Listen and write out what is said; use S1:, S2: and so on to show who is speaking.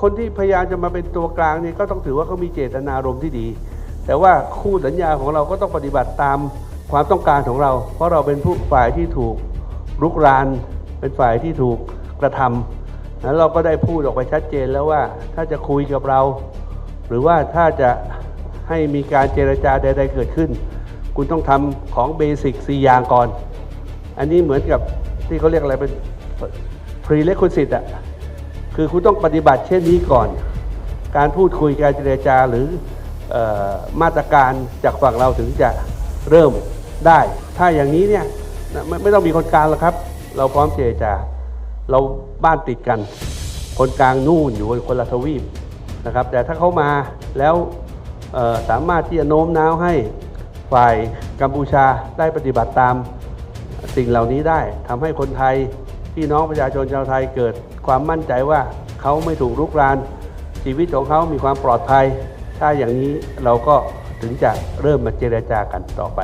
S1: คนที่พยายามจะมาเป็นตัวกลางนี่ก็ต้องถือว่าเขามีเจตนารมณ์ที่ดี แต่ว่าคู่สัญญาของเราก็ต้องปฏิบัติตามความต้องการของเรา เพราะเราเป็นผู้ฝ่ายที่ถูกรุกราน เป็นฝ่ายที่ถูกกระทำนั้นเราก็ได้พูดออกไปชัดเจนแล้วว่าถ้าจะคุยกับเรา หรือว่าถ้าจะให้มีการเจรจาใด ๆ เกิดขึ้น คุณต้องทำของเบสิกสี่อย่างก่อน อันนี้เหมือนกับที่เขาเรียกอะไรเป็น prerequisite อะ คือคุณต้องปฏิบัติเช่นนี้ก่อน การพูดคุยการเจรจาหรือออมาตรการจากฝั่งเราถึงจะเริ่มได้ ถ้าอย่างนี้เนี่ยไม่ไม่ต้องมีคนกลางหรอกครับ เราพร้อมเจรจา เราบ้านติดกัน คนกลางนู่นอยู่คนละทวีปนะครับ แต่ถ้าเขามาแล้วสามารถที่จะโน้มน้าวให้ฝ่ายกัมพูชาได้ปฏิบัติตามสิ่งเหล่านี้ได้ทำให้คนไทยพี่น้องประชาชนชาวไทยเกิด ความมั่นใจว่าเขาไม่ถูกรุกราน ชีวิตของเขามีความปลอดภัย ถ้าอย่างนี้เราก็ถึงจะเริ่มมาเจรจากันต่อไป